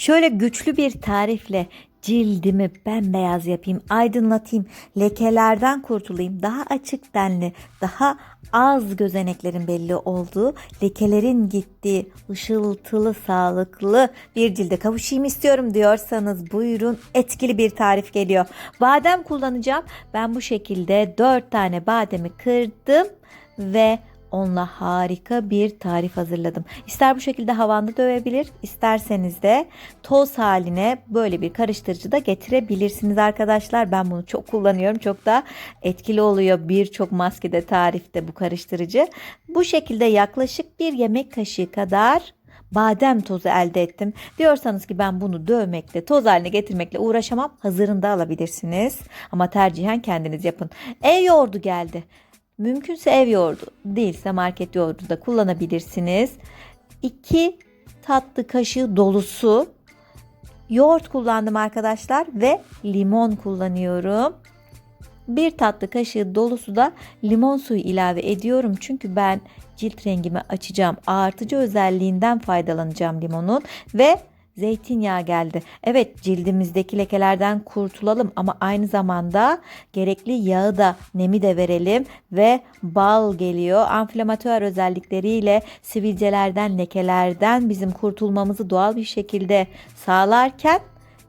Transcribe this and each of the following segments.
Şöyle güçlü bir tarifle cildimi bembeyaz yapayım, aydınlatayım, lekelerden kurtulayım, daha açık tenli, daha az gözeneklerin belli olduğu, lekelerin gittiği, ışıltılı, sağlıklı bir cilde kavuşayım istiyorum diyorsanız buyurun etkili bir tarif geliyor. Badem kullanacağım. Ben bu şekilde 4 tane bademi kırdım ve onunla harika bir tarif hazırladım. İster bu şekilde havanda dövebilir, isterseniz de toz haline böyle bir karıştırıcı da getirebilirsiniz arkadaşlar. Ben bunu çok kullanıyorum. Çok da etkili oluyor birçok maskede tarifte bu karıştırıcı. Bu şekilde yaklaşık bir yemek kaşığı kadar badem tozu elde ettim. Diyorsanız ki ben bunu dövmekle, toz haline getirmekle uğraşamam. Hazırında alabilirsiniz. Ama tercihen kendiniz yapın. Ev yoğurdu geldi. Mümkünse ev yoğurdu, değilse market yoğurdu da kullanabilirsiniz. 2 tatlı kaşığı dolusu yoğurt kullandım arkadaşlar ve limon kullanıyorum. Bir tatlı kaşığı dolusu da limon suyu ilave ediyorum. Çünkü ben cilt rengimi açacağım. Ağartıcı özelliğinden faydalanacağım limonun ve zeytinyağı geldi. Evet cildimizdeki lekelerden kurtulalım ama aynı zamanda gerekli yağı da nemi de verelim ve bal geliyor. Anflamatör özellikleriyle sivilcelerden, lekelerden bizim kurtulmamızı doğal bir şekilde sağlarken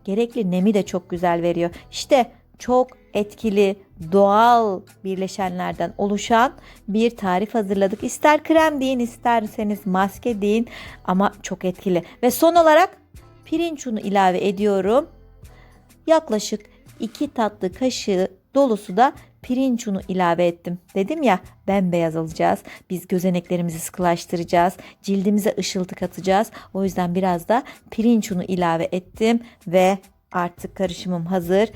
gerekli nemi de çok güzel veriyor. İşte çok etkili doğal birleşenlerden oluşan bir tarif hazırladık. İster krem deyin isterseniz maske deyin ama çok etkili. Ve son olarak pirinç unu ilave ediyorum. Yaklaşık 2 tatlı kaşığı dolusu da pirinç unu ilave ettim. Dedim ya bembeyaz alacağız. Biz gözeneklerimizi sıkılaştıracağız. Cildimize ışıltı katacağız. O yüzden biraz da pirinç unu ilave ettim ve artık karışımım hazır.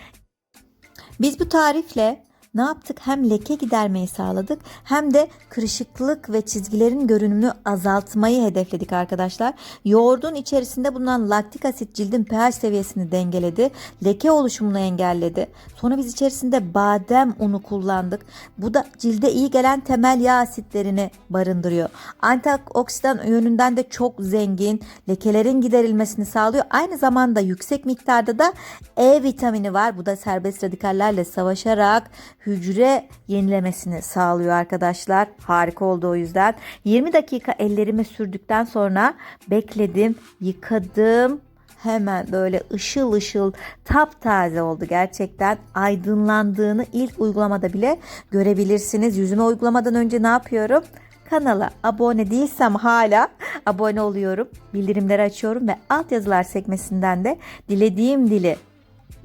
Biz bu tarifle ne yaptık? Hem leke gidermeyi sağladık hem de kırışıklık ve çizgilerin görünümünü azaltmayı hedefledik arkadaşlar. Yoğurdun içerisinde bulunan laktik asit cildin pH seviyesini dengeledi. Leke oluşumunu engelledi. Sonra biz içerisinde badem unu kullandık. Bu da cilde iyi gelen temel yağ asitlerini barındırıyor. Antioksidan yönünden de çok zengin. Lekelerin giderilmesini sağlıyor. Aynı zamanda yüksek miktarda da E vitamini var. Bu da serbest radikallerle savaşarak hücre yenilemesini sağlıyor arkadaşlar. Harika oldu o yüzden. 20 dakika ellerime sürdükten sonra bekledim, yıkadım. Hemen böyle ışıl ışıl taptaze oldu gerçekten. Aydınlandığını ilk uygulamada bile görebilirsiniz. Yüzüme uygulamadan önce ne yapıyorum? Kanala abone değilsem hala abone oluyorum. Bildirimleri açıyorum ve altyazılar sekmesinden de dilediğim dili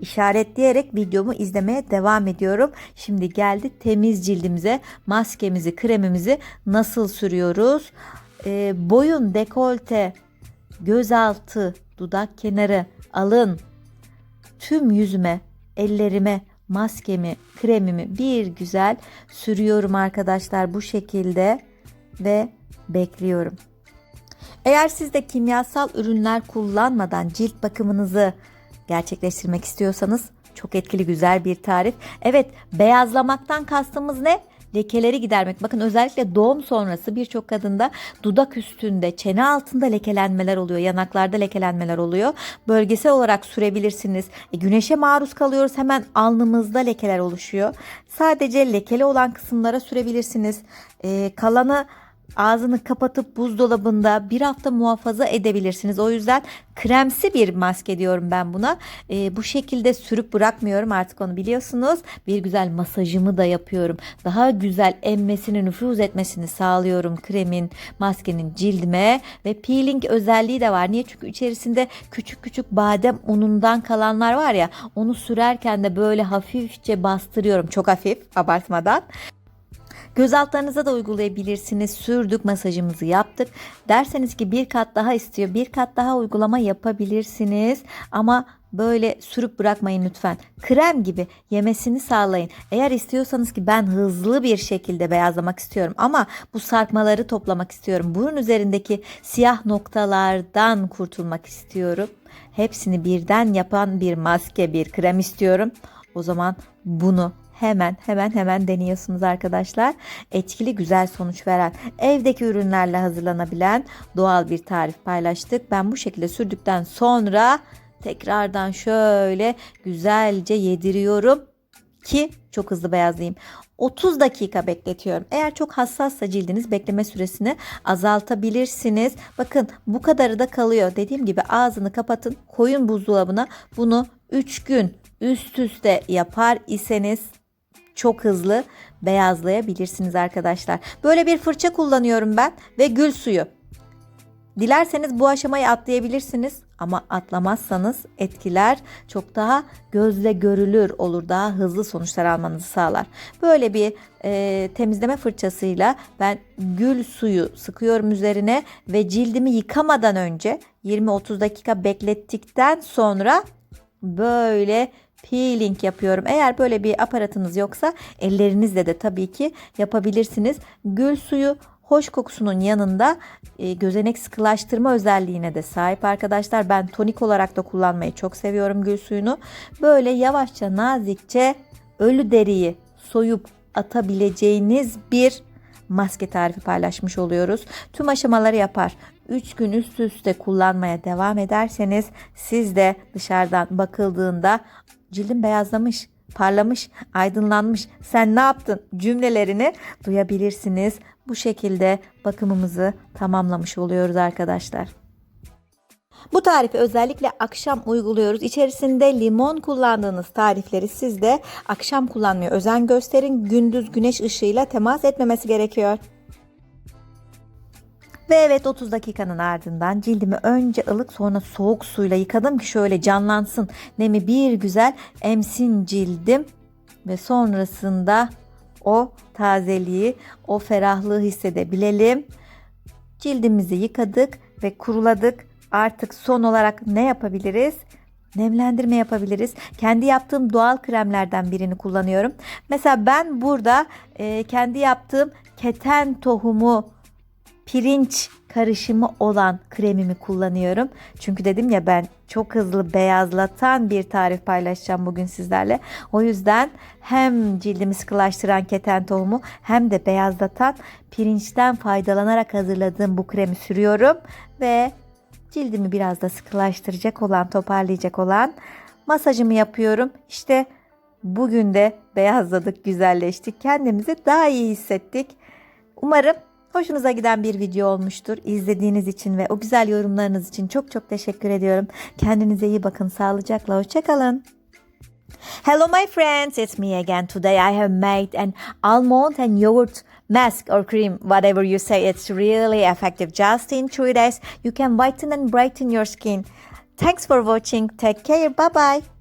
işaretleyerek videomu izlemeye devam ediyorum. Şimdi geldi temiz cildimize maskemizi, kremimizi nasıl sürüyoruz? Ee, boyun, dekolte, gözaltı, dudak kenarı, alın, tüm yüzüme, ellerime maskemi, kremimi bir güzel sürüyorum arkadaşlar bu şekilde ve bekliyorum. Eğer siz de kimyasal ürünler kullanmadan cilt bakımınızı gerçekleştirmek istiyorsanız çok etkili güzel bir tarif. Evet beyazlamaktan kastımız ne? Lekeleri gidermek. Bakın özellikle doğum sonrası birçok kadında dudak üstünde, çene altında lekelenmeler oluyor. Yanaklarda lekelenmeler oluyor. Bölgesel olarak sürebilirsiniz. E, güneşe maruz kalıyoruz. Hemen alnımızda lekeler oluşuyor. Sadece lekeli olan kısımlara sürebilirsiniz. E, kalanı Ağzını kapatıp buzdolabında bir hafta muhafaza edebilirsiniz. O yüzden kremsi bir maske diyorum ben buna. Ee, bu şekilde sürüp bırakmıyorum artık onu biliyorsunuz. Bir güzel masajımı da yapıyorum. Daha güzel emmesini, nüfuz etmesini sağlıyorum kremin, maskenin cildime ve peeling özelliği de var. Niye? Çünkü içerisinde küçük küçük badem unundan kalanlar var ya onu sürerken de böyle hafifçe bastırıyorum. Çok hafif abartmadan. Göz altlarınıza da uygulayabilirsiniz. Sürdük, masajımızı yaptık. Derseniz ki bir kat daha istiyor. Bir kat daha uygulama yapabilirsiniz. Ama böyle sürüp bırakmayın lütfen. Krem gibi yemesini sağlayın. Eğer istiyorsanız ki ben hızlı bir şekilde beyazlamak istiyorum ama bu sarkmaları toplamak istiyorum. Burun üzerindeki siyah noktalardan kurtulmak istiyorum. Hepsini birden yapan bir maske, bir krem istiyorum. O zaman bunu hemen hemen hemen deniyorsunuz arkadaşlar. Etkili güzel sonuç veren, evdeki ürünlerle hazırlanabilen doğal bir tarif paylaştık. Ben bu şekilde sürdükten sonra tekrardan şöyle güzelce yediriyorum ki çok hızlı beyazlayayım. 30 dakika bekletiyorum. Eğer çok hassassa cildiniz bekleme süresini azaltabilirsiniz. Bakın bu kadarı da kalıyor. Dediğim gibi ağzını kapatın, koyun buzdolabına. Bunu 3 gün üst üste yapar iseniz çok hızlı beyazlayabilirsiniz arkadaşlar. Böyle bir fırça kullanıyorum ben ve gül suyu. Dilerseniz bu aşamayı atlayabilirsiniz ama atlamazsanız etkiler çok daha gözle görülür olur. Daha hızlı sonuçlar almanızı sağlar. Böyle bir e, temizleme fırçasıyla ben gül suyu sıkıyorum üzerine ve cildimi yıkamadan önce 20-30 dakika beklettikten sonra böyle peeling yapıyorum. Eğer böyle bir aparatınız yoksa ellerinizle de tabii ki yapabilirsiniz. Gül suyu hoş kokusunun yanında e, gözenek sıkılaştırma özelliğine de sahip arkadaşlar. Ben tonik olarak da kullanmayı çok seviyorum gül suyunu. Böyle yavaşça nazikçe ölü deriyi soyup atabileceğiniz bir maske tarifi paylaşmış oluyoruz. Tüm aşamaları yapar. 3 gün üst üste kullanmaya devam ederseniz siz de dışarıdan bakıldığında cildim beyazlamış, parlamış, aydınlanmış. Sen ne yaptın cümlelerini duyabilirsiniz. Bu şekilde bakımımızı tamamlamış oluyoruz arkadaşlar. Bu tarifi özellikle akşam uyguluyoruz. İçerisinde limon kullandığınız tarifleri siz de akşam kullanmaya özen gösterin. Gündüz güneş ışığıyla temas etmemesi gerekiyor. Ve evet 30 dakikanın ardından cildimi önce ılık sonra soğuk suyla yıkadım ki şöyle canlansın. Nemi bir güzel emsin cildim ve sonrasında o tazeliği, o ferahlığı hissedebilelim. Cildimizi yıkadık ve kuruladık. Artık son olarak ne yapabiliriz? Nemlendirme yapabiliriz. Kendi yaptığım doğal kremlerden birini kullanıyorum. Mesela ben burada e, kendi yaptığım keten tohumu pirinç karışımı olan kremimi kullanıyorum. Çünkü dedim ya ben çok hızlı beyazlatan bir tarif paylaşacağım bugün sizlerle. O yüzden hem cildimi sıkılaştıran keten tohumu hem de beyazlatan pirinçten faydalanarak hazırladığım bu kremi sürüyorum ve cildimi biraz da sıkılaştıracak olan, toparlayacak olan masajımı yapıyorum. İşte bugün de beyazladık, güzelleştik. Kendimizi daha iyi hissettik. Umarım Hoşunuza giden bir video olmuştur. İzlediğiniz için ve o güzel yorumlarınız için çok çok teşekkür ediyorum. Kendinize iyi bakın. Sağlıcakla. Hoşçakalın. Hello my friends, it's me again. Today I have made an almond and yogurt mask or cream, whatever you say. It's really effective. Just in three days, you can whiten and brighten your skin. Thanks for watching. Take care. Bye bye.